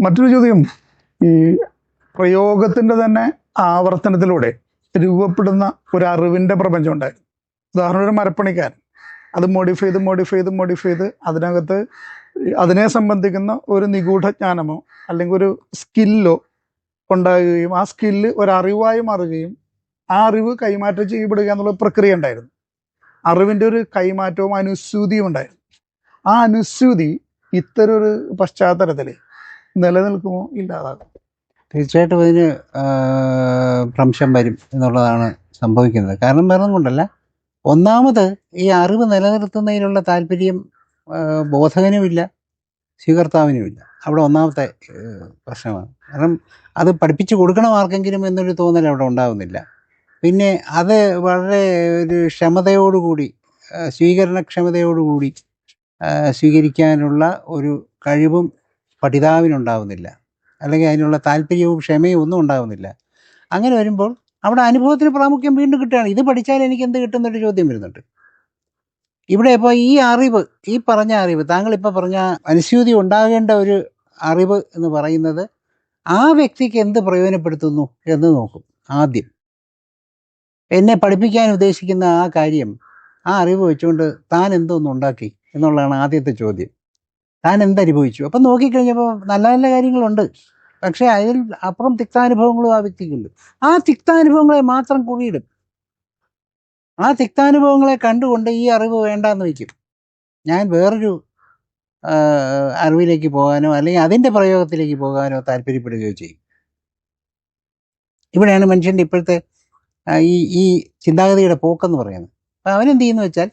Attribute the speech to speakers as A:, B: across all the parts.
A: മറ്റൊരു ചോദ്യം. ഈ പ്രയോഗത്തിന്റെ തന്നെ ആവർത്തനത്തിലൂടെ രൂപപ്പെടുന്ന ഒരു അറിവിന്റെ പ്രപഞ്ചം ഉണ്ടായിരുന്നു. ഉദാഹരണം ഒരു മരപ്പണിക്കാരൻ. അത് മോഡിഫൈ ചെയ്ത് മോഡിഫൈ ചെയ്ത് മോഡിഫൈ ചെയ്ത് അതിനകത്ത് അതിനെ സംബന്ധിക്കുന്ന ഒരു നിഗൂഢജ്ഞാനമോ അല്ലെങ്കിൽ ഒരു സ്കില്ലോ ഉണ്ടാകുകയും ആ സ്കില്ല് ഒരു അറിവായി മാറുകയും ആ അറിവ് കൈമാറ്റം ചെയ്യപ്പെടുക എന്നുള്ള പ്രക്രിയ ഉണ്ടായിരുന്നു. അറിവിന്റെ ഒരു കൈമാറ്റവും അനുസ്യൂതിയും ഉണ്ടായിരുന്നു. ആ അനുസ്യൂതി ഇത്തരൊരു പശ്ചാത്തലത്തിൽ നിലനിൽക്കുമോ? ഇല്ലാതാകും.
B: തീർച്ചയായിട്ടും അതിന് ഭ്രംശം വരും എന്നുള്ളതാണ് സംഭവിക്കുന്നത്. കാരണം വേറെ കൊണ്ടല്ല ഒന്നാമത് ഈ അറിവ് നിലനിർത്തുന്നതിനുള്ള താല്പര്യം ബോധകനുമില്ല സ്വീകർത്താവിനുമില്ല. അവിടെ ഒന്നാമത്തെ പ്രശ്നമാണ്. കാരണം അത് പഠിപ്പിച്ചു കൊടുക്കണം ആർക്കെങ്കിലും എന്നൊരു തോന്നൽ അവിടെ ഉണ്ടാകുന്നില്ല പിന്നെ അത് വളരെ ഒരു ക്ഷമതയോടുകൂടി സ്വീകരണക്ഷമതയോടുകൂടി സ്വീകരിക്കാനുള്ള ഒരു കഴിവും പഠിതാവിനുണ്ടാവുന്നില്ല. അല്ലെങ്കിൽ അതിനുള്ള താല്പര്യവും ക്ഷമയും ഒന്നും ഉണ്ടാവുന്നില്ല. അങ്ങനെ വരുമ്പോൾ അവിടെ അനുഭവത്തിന് പ്രാമുഖ്യം വീണ്ടും കിട്ടുകയാണ്. ഇത് പഠിച്ചാൽ എനിക്ക് എന്ത് കിട്ടുന്നൊരു ചോദ്യം വരുന്നുണ്ട്. ഇവിടെ ഇപ്പോൾ ഈ അറിവ് ഈ പറഞ്ഞ അറിവ് താങ്കൾ ഇപ്പോൾ പറഞ്ഞ അനുസ്യൂതി ഉണ്ടാകേണ്ട ഒരു അറിവ് എന്ന് പറയുന്നത് ആ വ്യക്തിക്ക് എന്ത് പ്രയോജനപ്പെടുത്തുന്നു എന്ന് നോക്കും ആദ്യം. എന്നെ പഠിപ്പിക്കാൻ ഉദ്ദേശിക്കുന്ന ആ കാര്യം ആ അറിവ് വെച്ചുകൊണ്ട് താൻ എന്തോന്നുണ്ടാക്കി എന്നുള്ളതാണ് ആദ്യത്തെ ചോദ്യം. താൻ എന്തനുഭവിച്ചു അപ്പം നോക്കിക്കഴിഞ്ഞപ്പോൾ നല്ല നല്ല കാര്യങ്ങളുണ്ട്. പക്ഷേ അതിൽ അപ്പുറം തിക്താനുഭവങ്ങളും ആ വ്യക്തിക്കുണ്ട്. ആ തിക്താനുഭവങ്ങളെ മാത്രം കുഴിയിടും. ആ തിക്താനുഭവങ്ങളെ കണ്ടുകൊണ്ട് ഈ അറിവ് വേണ്ടാന്ന് വയ്ക്കും. ഞാൻ വേറൊരു അറിവിലേക്ക് പോകാനോ അല്ലെങ്കിൽ അതിന്റെ പ്രയോഗത്തിലേക്ക് പോകാനോ താല്പര്യപ്പെടുകയോ ചെയ്യും. ഇവിടെയാണ് മനുഷ്യന്റെ ഇപ്പോഴത്തെ ഈ ഈ ചിന്താഗതിയുടെ പോക്കെന്ന് പറയുന്നത്. അപ്പം അവനെന്ത് ചെയ്യുന്നു വെച്ചാൽ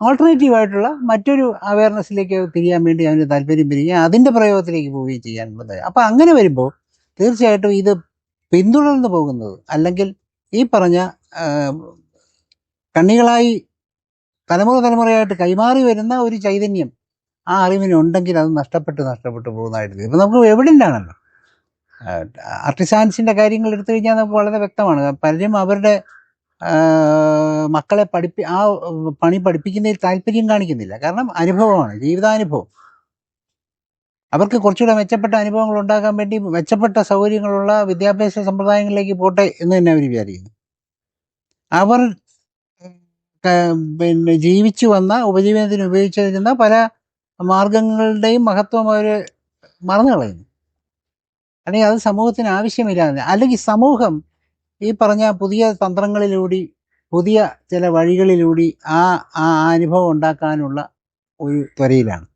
B: ഓൾട്ടർനേറ്റീവ് ആയിട്ടുള്ള മറ്റൊരു അവയർനെസ്സിലേക്ക് തിരിയാൻ വേണ്ടി അവന് താല്പര്യം വരികയും അതിന്റെ പ്രയോഗത്തിലേക്ക് പോവുകയും ചെയ്യാനുള്ളത് അപ്പം അങ്ങനെ വരുമ്പോൾ തീർച്ചയായിട്ടും ഇത് പിന്തുടർന്ന് പോകുന്നത് അല്ലെങ്കിൽ ഈ പറഞ്ഞ കണ്ണികളായി തലമുറ തലമുറയായിട്ട് കൈമാറി വരുന്ന ഒരു ചൈതന്യം ആ അറിവിനുണ്ടെങ്കിൽ അത് നഷ്ടപ്പെട്ട് നഷ്ടപ്പെട്ട് പോകുന്നതായിട്ട് ഇപ്പം നമുക്ക് എവിഡന്റ് ആർട്ടിസാൻസിന്റെ കാര്യങ്ങൾ എടുത്തു കഴിഞ്ഞാൽ നമുക്ക് വളരെ വ്യക്തമാണ്. പലരും അവരുടെ മക്കളെ പഠിപ്പി ആ പണി പഠിപ്പിക്കുന്നതിൽ താല്പര്യം കാണിക്കുന്നില്ല. കാരണം അനുഭവമാണ് ജീവിതാനുഭവം. അവർക്ക് കുറച്ചുകൂടെ മെച്ചപ്പെട്ട അനുഭവങ്ങൾ ഉണ്ടാക്കാൻ വേണ്ടി മെച്ചപ്പെട്ട സൗകര്യങ്ങളുള്ള വിദ്യാഭ്യാസ സമ്പ്രദായങ്ങളിലേക്ക് പോട്ടെ എന്ന് തന്നെ അവർ വിചാരിക്കുന്നു. അവർ പിന്നെ ജീവിച്ചു വന്ന ഉപജീവനത്തിന് ഉപയോഗിച്ചിരുന്ന പല മാർഗങ്ങളുടെയും മഹത്വം അവർ മറന്നു കളയുന്നു അല്ലെങ്കിൽ അത് സമൂഹത്തിന് ആവശ്യമില്ലാതെ അല്ലെങ്കിൽ സമൂഹം ഈ പറഞ്ഞ പുതിയ തന്ത്രങ്ങളിലൂടെ പുതിയ ചില വഴികളിലൂടെ ആ ആ അനുഭവം ഉണ്ടാക്കാനുള്ള ഒരു ത്വരയിലാണ്.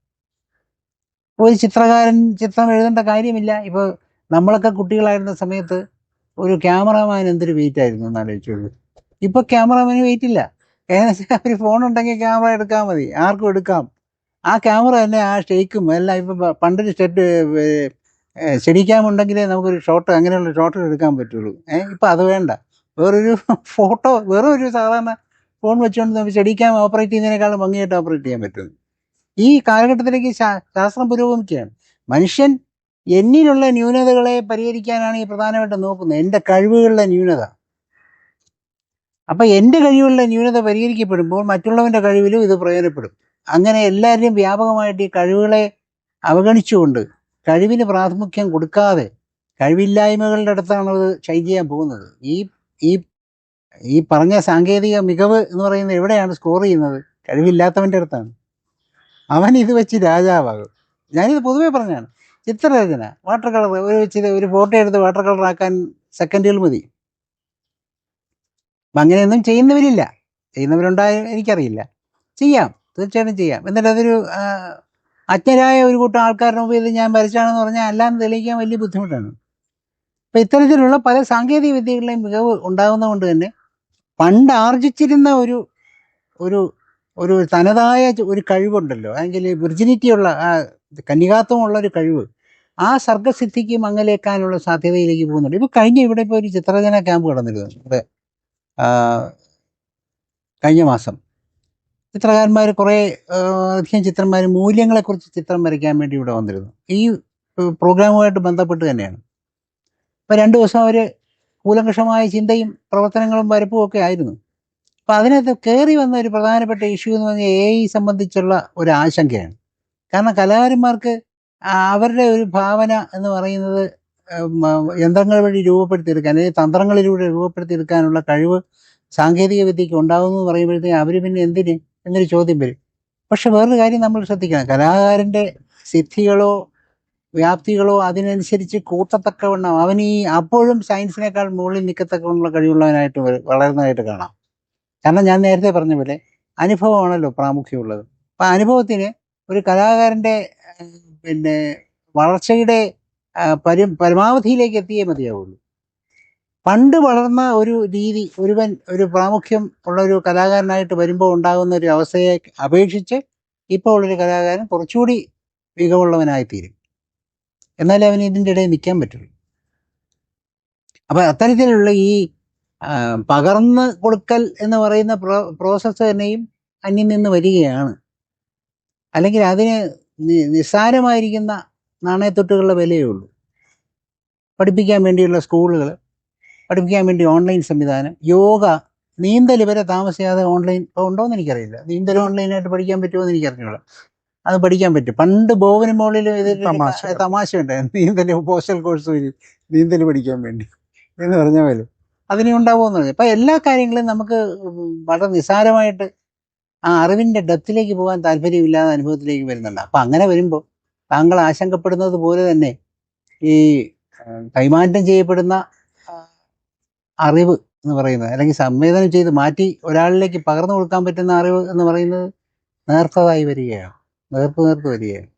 B: ഒരു ചിത്രകാരൻ ചിത്രം എഴുതേണ്ട കാര്യമില്ല. ഇപ്പോൾ നമ്മളൊക്കെ കുട്ടികളായിരുന്ന സമയത്ത് ഒരു ക്യാമറമാൻ എന്തൊരു വെയിറ്റ് ആയിരുന്നു എന്ന് ആലോചിച്ചോളൂ ഇപ്പൊ ക്യാമറമാന് വെയിറ്റ് ഇല്ല. ഏകദേശം ഒരു ഫോൺ ഉണ്ടെങ്കിൽ ക്യാമറ എടുക്കാൻ മതി. ആർക്കും എടുക്കാം. ആ ക്യാമറ തന്നെ ആ ഷെയ്ക്കും എല്ലാം ഇപ്പൊ പണ്ടൊരു സ്റ്റെഡ് ഉണ്ടെങ്കിലേ നമുക്കൊരു ഷോട്ട് അങ്ങനെയുള്ള ഷോട്ട് എടുക്കാൻ പറ്റുള്ളൂ. ഏഹ് ഇപ്പം അത് വേണ്ട. വേറൊരു ഫോട്ടോ വേറൊരു സാധാരണ ഫോൺ വെച്ചുകൊണ്ട് നമുക്ക് സ്റ്റഡി ഓപ്പറേറ്റ് ചെയ്യുന്നതിനേക്കാളും ഭംഗിയായിട്ട് ഓപ്പറേറ്റ് ചെയ്യാൻ പറ്റും. ഈ കാലഘട്ടത്തിലേക്ക് ശാസ്ത്രം പുരോഗമിക്കുകയാണ്. മനുഷ്യൻ എന്നിലുള്ള ന്യൂനതകളെ പരിഹരിക്കാനാണ് ഈ പ്രധാനമായിട്ടും നോക്കുന്നത്. എന്റെ കഴിവുകളുടെ ന്യൂനത. അപ്പം എന്റെ കഴിവുകളുടെ ന്യൂനത പരിഹരിക്കപ്പെടുമ്പോൾ മറ്റുള്ളവന്റെ കഴിവിലും ഇത് പ്രയോജനപ്പെടും. അങ്ങനെ എല്ലാവരുടെയും വ്യാപകമായിട്ട് ഈ കഴിവുകളെ അവഗണിച്ചുകൊണ്ട് കഴിവിന് പ്രാമുഖ്യം കൊടുക്കാതെ കഴിവില്ലായ്മകളുടെ അടുത്താണ് അത് ഷൈൻ ചെയ്യാൻ പോകുന്നത്. ഈ ഈ ഈ പറഞ്ഞ സാങ്കേതിക മികവ് എന്ന് പറയുന്നത് എവിടെയാണ് സ്കോർ ചെയ്യുന്നത്? കഴിവില്ലാത്തവന്റെ അടുത്താണ്. അവൻ ഇത് വെച്ച് രാജാവാകും. ഞാനിത് പൊതുവേ പറഞ്ഞാണ് ചിത്രരചന വാട്ടർ കളർ ഒരു വെച്ച് ഒരു ഫോട്ടോ എടുത്ത് വാട്ടർ കളർ ആക്കാൻ സെക്കൻഡുകൾ മതി. അങ്ങനെയൊന്നും ചെയ്യുന്നവരില്ല. ചെയ്യുന്നവരുണ്ടായ എനിക്കറിയില്ല. ചെയ്യാം. തീർച്ചയായിട്ടും ചെയ്യാം. എന്നിട്ട് അതൊരു അജ്ഞരായ ഒരു കൂട്ടം ആൾക്കാരുടെ മുമ്പിൽ ഞാൻ വരച്ചാണെന്ന് പറഞ്ഞാൽ അല്ലാന്ന് തെളിയിക്കാൻ വലിയ ബുദ്ധിമുട്ടാണ്. അപ്പം ഇത്തരത്തിലുള്ള പല സാങ്കേതിക വിദ്യകളിലെയും മികവ് ഉണ്ടാകുന്നതുകൊണ്ട് തന്നെ പണ്ട് ആർജിച്ചിരുന്ന ഒരു ഒരു ഒരു തനതായ ഒരു കഴിവുണ്ടല്ലോ. അല്ലെങ്കിൽ വിർജിനിറ്റിയുള്ള ആ കന്യകാത്വമുള്ള ഒരു കഴിവ്. ആ സർഗസിദ്ധിക്ക് മങ്ങലേക്കാനുള്ള സാധ്യതയിലേക്ക് പോകുന്നുണ്ട്. ഇപ്പൊ കഴിഞ്ഞ ഇവിടെ ഇപ്പോൾ ഒരു ചിത്രരചന ക്യാമ്പ് കടന്നിരുന്നു. അതെ കഴിഞ്ഞ മാസം. ചിത്രകാരന്മാർ കുറേ അധികം ചിത്രന്മാർ മൂല്യങ്ങളെക്കുറിച്ച് ചിത്രം വരയ്ക്കാൻ വേണ്ടി ഇവിടെ വന്നിരുന്നു. ഈ പ്രോഗ്രാമുമായിട്ട് ബന്ധപ്പെട്ട് തന്നെയാണ്. അപ്പോൾ രണ്ട് ദിവസം അവർ കൂലങ്കഷമായ ചിന്തയും പ്രവർത്തനങ്ങളും വരപ്പും ഒക്കെ ആയിരുന്നു. അപ്പോൾ അതിനകത്ത് കയറി വന്ന ഒരു പ്രധാനപ്പെട്ട ഇഷ്യൂ എന്ന് പറഞ്ഞാൽ എ ഐ സംബന്ധിച്ചുള്ള ഒരു ആശങ്കയാണ്. കാരണം കലാകാരന്മാർക്ക് അവരുടെ ഒരു ഭാവന എന്ന് പറയുന്നത് യന്ത്രങ്ങൾ വഴി രൂപപ്പെടുത്തിയെടുക്കാൻ അല്ലെങ്കിൽ തന്ത്രങ്ങളിലൂടെ രൂപപ്പെടുത്തിയെടുക്കാനുള്ള കഴിവ് സാങ്കേതിക വിദ്യയ്ക്ക് ഉണ്ടാകുന്നു എന്ന് പറയുമ്പോഴത്തേക്ക് അവർ പിന്നെ എന്തിന് എന്നൊരു ചോദ്യം വരും. പക്ഷെ വേറൊരു കാര്യം നമ്മൾ ശ്രദ്ധിക്കണം. കലാകാരന്റെ സിദ്ധികളോ വ്യാപ്തികളോ അതിനനുസരിച്ച് കൂട്ടത്തക്കവണ്ണം അവൻ ഈ അപ്പോഴും സയൻസിനേക്കാൾ മുകളിൽ നിൽക്കത്തക്കവണ്ണമുള്ള കഴിവുള്ളവനായിട്ട് വളരുന്നതായിട്ട് കാണാം. കാരണം ഞാൻ നേരത്തെ പറഞ്ഞ പോലെ അനുഭവമാണല്ലോ പ്രാമുഖ്യമുള്ളത്. അപ്പം അനുഭവത്തിന് ഒരു കലാകാരന്റെ പിന്നെ വളർച്ചയുടെ പരി പരമാവധിയിലേക്ക് എത്തിയേ മതിയാവുള്ളൂ. പണ്ട് വളർന്ന ഒരു രീതി ഒരുവൻ ഒരു പ്രാമുഖ്യം ഉള്ള ഒരു കലാകാരനായിട്ട് വരുമ്പോൾ ഉണ്ടാകുന്ന ഒരു അവസ്ഥയെ അപേക്ഷിച്ച് ഇപ്പോൾ ഉള്ളൊരു കലാകാരൻ കുറച്ചുകൂടി മികവുള്ളവനായിത്തീരും. എന്നാലേ അവന് ഇതിന്റെ ഇടയിൽ നിൽക്കാൻ പറ്റുള്ളൂ. അപ്പം അത്തരത്തിലുള്ള ഈ പകർന്ന് കൊടുക്കൽ എന്ന് പറയുന്ന പ്രോ പ്രോസസ്സ് തന്നെയും അന്യം നിന്ന് വരികയാണ്. അല്ലെങ്കിൽ അതിന് നിസ്സാരമായിരിക്കുന്ന നാണയത്തൊട്ടുകളുടെ വിലയേ ഉള്ളൂ. പഠിപ്പിക്കാൻ വേണ്ടിയുള്ള സ്കൂളുകൾ പഠിപ്പിക്കാൻ വേണ്ടി ഓൺലൈൻ സംവിധാനം യോഗ നീന്തൽ വരെ താമസിയാതെ ഓൺലൈൻ ഇപ്പോൾ ഉണ്ടോയെന്ന് എനിക്കറിയില്ല. നീന്തൽ ഓൺലൈനായിട്ട് പഠിക്കാൻ പറ്റുമോ എന്ന് എനിക്കറിഞ്ഞില്ല അത് പഠിക്കാൻ പറ്റും. പണ്ട് ബോവന മോളിലും ഇതിൽ
A: തമാശ.
B: തമാശ ഉണ്ടായിരുന്നു നീന്തൽ പോസ്റ്റൽ കോഴ്സ് വഴി നീന്തൽ പഠിക്കാൻ വേണ്ടി എന്ന് പറഞ്ഞ പോലെ. അതിനെ ഉണ്ടാവുമെന്ന് പറഞ്ഞു. അപ്പം എല്ലാ കാര്യങ്ങളും നമുക്ക് വളരെ നിസാരമായിട്ട് ആ അറിവിന്റെ ഡെപ്തിലേക്ക് പോകാൻ താല്പര്യമില്ലാത്ത അനുഭവത്തിലേക്ക് വരുന്നുണ്ട്. അപ്പം അങ്ങനെ വരുമ്പോൾ താങ്കൾ ആശങ്കപ്പെടുന്നത് പോലെ തന്നെ ഈ കൈമാറ്റം ചെയ്യപ്പെടുന്ന അറിവ് എന്ന് പറയുന്നത്. അല്ലെങ്കിൽ സംവേദനം ചെയ്ത് മാറ്റി ഒരാളിലേക്ക് പകർന്നു കൊടുക്കാൻ പറ്റുന്ന അറിവ് എന്ന് പറയുന്നത് നേർത്തതായി വരികയാണ്. നേർത്ത് നേർത്ത് വരികയാണ്.